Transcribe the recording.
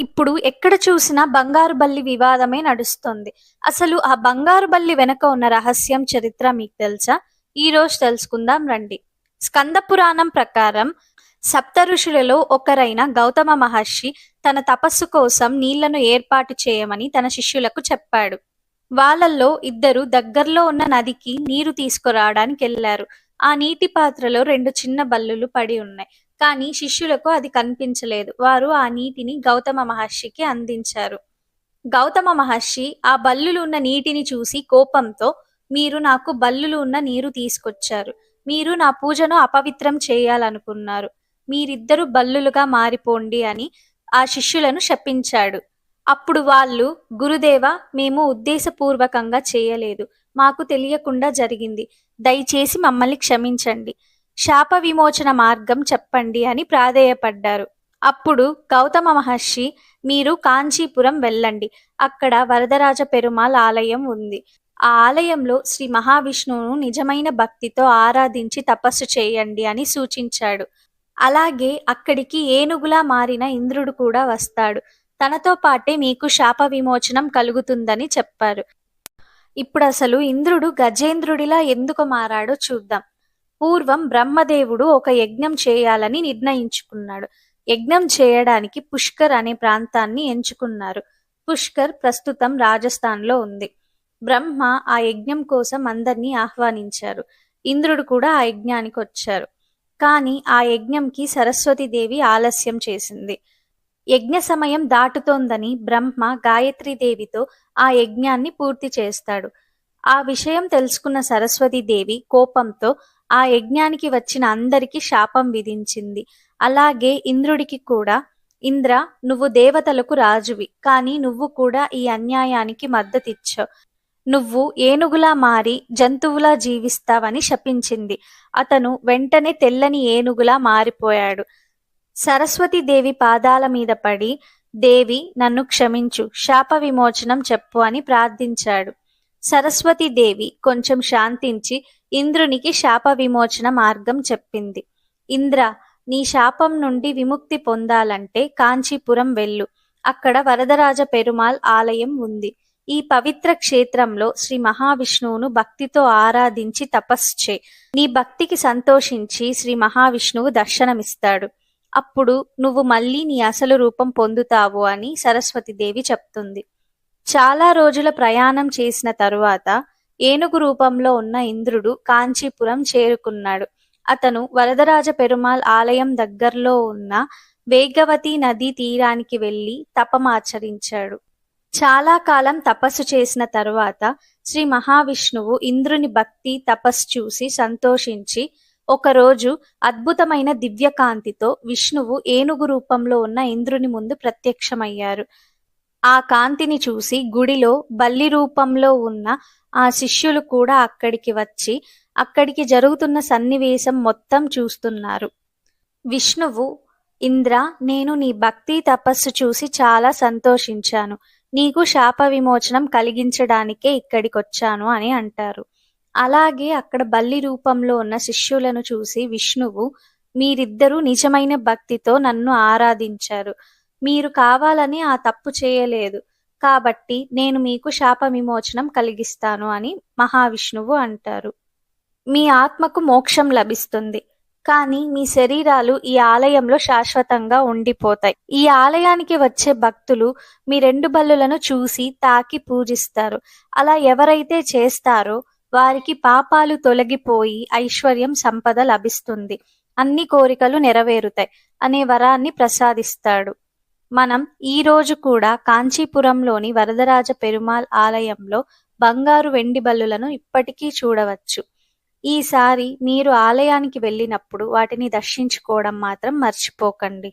ఇప్పుడు ఎక్కడ చూసినా బంగారు బల్లి వివాదమే నడుస్తుంది. అసలు ఆ బంగారు బల్లి వెనక ఉన్న రహస్యం చరిత్ర మీకు తెలుసా? ఈ రోజు తెలుసుకుందాం రండి. స్కంద పురాణం ప్రకారం సప్త ఋషులలో ఒకరైన గౌతమ మహర్షి తన తపస్సు కోసం నీళ్ళను ఏర్పాటు చేయమని తన శిష్యులకు చెప్పాడు. వాళ్ళల్లో ఇద్దరు దగ్గరలో ఉన్న నదికి నీరు తీసుకురావడానికి వెళ్ళారు ఆ నీటి పాత్రలో రెండు చిన్న బల్లులు పడి ఉన్నాయి. కానీ శిష్యులకు అది కనిపించలేదు. వారు ఆ నీటిని గౌతమ మహర్షికి అందించారు. గౌతమ మహర్షి ఆ బల్లులు ఉన్న నీటిని చూసి కోపంతో మీరు నాకు బల్లులు ఉన్న నీరు తీసుకొచ్చారు. మీరు నా పూజను అపవిత్రం చేయాలనుకున్నారు. మీరిద్దరు బల్లులుగా మారిపోండి అని ఆ శిష్యులను శపించాడు. అప్పుడు వాళ్ళు గురుదేవ మేము ఉద్దేశపూర్వకంగా చేయలేదు. మాకు తెలియకుండా జరిగింది. దయచేసి మమ్మల్ని క్షమించండి. శాప విమోచన మార్గం చెప్పండి అని ప్రాధేయపడ్డారు. అప్పుడు గౌతమ మహర్షి మీరు కాంచీపురం వెళ్ళండి. అక్కడ వరదరాజ పెరుమాల్ ఆలయం ఉంది. ఆ ఆలయంలో శ్రీ మహావిష్ణువును నిజమైన భక్తితో ఆరాధించి తపస్సు చేయండి అని సూచించాడు. అలాగే అక్కడికి ఏనుగులా మారిన ఇంద్రుడు కూడా వస్తాడు. తనతో పాటే మీకు శాప విమోచనం కలుగుతుందని చెప్పారు. ఇప్పుడు అసలు ఇంద్రుడు గజేంద్రుడిలా ఎందుకు మారాడో చూద్దాం. పూర్వం బ్రహ్మదేవుడు ఒక యజ్ఞం చేయాలని నిర్ణయించుకున్నాడు. యజ్ఞం చేయడానికి పుష్కర్ అనే ప్రాంతాన్ని ఎంచుకున్నారు. పుష్కర్ ప్రస్తుతం రాజస్థాన్లో ఉంది. బ్రహ్మ ఆ యజ్ఞం కోసం అందరినీ ఆహ్వానించారు. ఇంద్రుడు కూడా ఆ యజ్ఞానికి వచ్చారు. కానీ ఆ యజ్ఞంకి సరస్వతీదేవి ఆలస్యం చేసింది. యజ్ఞ సమయం దాటుతోందని బ్రహ్మ గాయత్రీదేవితో ఆ యజ్ఞాన్ని పూర్తి చేస్తాడు. ఆ విషయం తెలుసుకున్న సరస్వతీదేవి కోపంతో ఆ యజ్ఞానికి వచ్చిన అందరికీ శాపం విధించింది. అలాగే ఇంద్రుడికి కూడా ఇంద్ర నువ్వు దేవతలకు రాజువి కానీ నువ్వు కూడా ఈ అన్యాయానికి మద్దతిచ్చావు నువ్వు ఏనుగులా మారి జంతువులా జీవిస్తావని శపించింది. అతను వెంటనే తెల్లని ఏనుగులా మారిపోయాడు. సరస్వతీదేవి పాదాల మీద పడి దేవి నన్ను క్షమించు శాప విమోచనం చెప్పు అని ప్రార్థించాడు. సరస్వతీదేవి కొంచెం శాంతించి ఇంద్రునికి శాప విమోచన మార్గం చెప్పింది. ఇంద్ర నీ శాపం నుండి విముక్తి పొందాలంటే కాంచీపురం వెళ్ళు. అక్కడ వరదరాజ పెరుమాల్ ఆలయం ఉంది. ఈ పవిత్ర క్షేత్రంలో శ్రీ మహావిష్ణువును భక్తితో ఆరాధించి తపస్సు చే నీ భక్తికి సంతోషించి శ్రీ మహావిష్ణువు దర్శనమిస్తాడు. అప్పుడు నువ్వు మళ్ళీ నీ అసలు రూపం పొందుతావు అని సరస్వతీదేవి చెప్తుంది. చాలా రోజుల ప్రయాణం చేసిన తరువాత ఏనుగు రూపంలో ఉన్న ఇంద్రుడు కాంచీపురం చేరుకున్నాడు. అతను వరదరాజ పెరుమాళ్ ఆలయం దగ్గరలో ఉన్న వేగవతి నదీ తీరానికి వెళ్ళి తపమాచరించాడు చాలా కాలం తపస్సు చేసిన తరువాత శ్రీ మహావిష్ణువు ఇంద్రుని భక్తి తపస్సు చూసి సంతోషించి ఒకరోజు అద్భుతమైన దివ్యకాంతితో విష్ణువు ఏనుగు రూపంలో ఉన్న ఇంద్రుని ముందు ప్రత్యక్షమయ్యారు. ఆ కాంతిని చూసి గుడిలో బల్లి రూపంలో ఉన్న ఆ శిష్యులు కూడా అక్కడికి వచ్చి అక్కడికి జరుగుతున్న సన్నివేశం మొత్తం చూస్తున్నారు. విష్ణువు ఇంద్ర నేను నీ భక్తి తపస్సు చూసి చాలా సంతోషించాను. నీకు శాప విమోచనం కలిగించడానికే ఇక్కడికొచ్చాను అని అంటారు. అలాగే అక్కడ బల్లి రూపంలో ఉన్న శిష్యులను చూసి విష్ణువు మీరిద్దరూ నిజమైన భక్తితో నన్ను ఆరాధించారు. మీరు కావాలని ఆ తప్పు చేయలేదు. కాబట్టి నేను మీకు శాప విమోచనం కలిగిస్తాను అని మహావిష్ణువు అంటారు. మీ ఆత్మకు మోక్షం లభిస్తుంది. కానీ మీ శరీరాలు ఈ ఆలయంలో శాశ్వతంగా ఉండిపోతాయి. ఈ ఆలయానికి వచ్చే భక్తులు మీ రెండు బల్లులను చూసి తాకి పూజిస్తారు. అలా ఎవరైతే చేస్తారో వారికి పాపాలు తొలగిపోయి ఐశ్వర్యం సంపద లభిస్తుంది. అన్ని కోరికలు నెరవేరుతాయి. అనే వరాన్ని ప్రసాదిస్తాడు. మనం ఈ రోజు కూడా కాంచీపురంలోని వరదరాజ పెరుమాల్ ఆలయంలో బంగారు వెండి బల్లులను ఇప్పటికీ చూడవచ్చు. ఈసారి మీరు ఆలయానికి వెళ్ళినప్పుడు వాటిని దర్శించుకోవడం మాత్రం మర్చిపోకండి.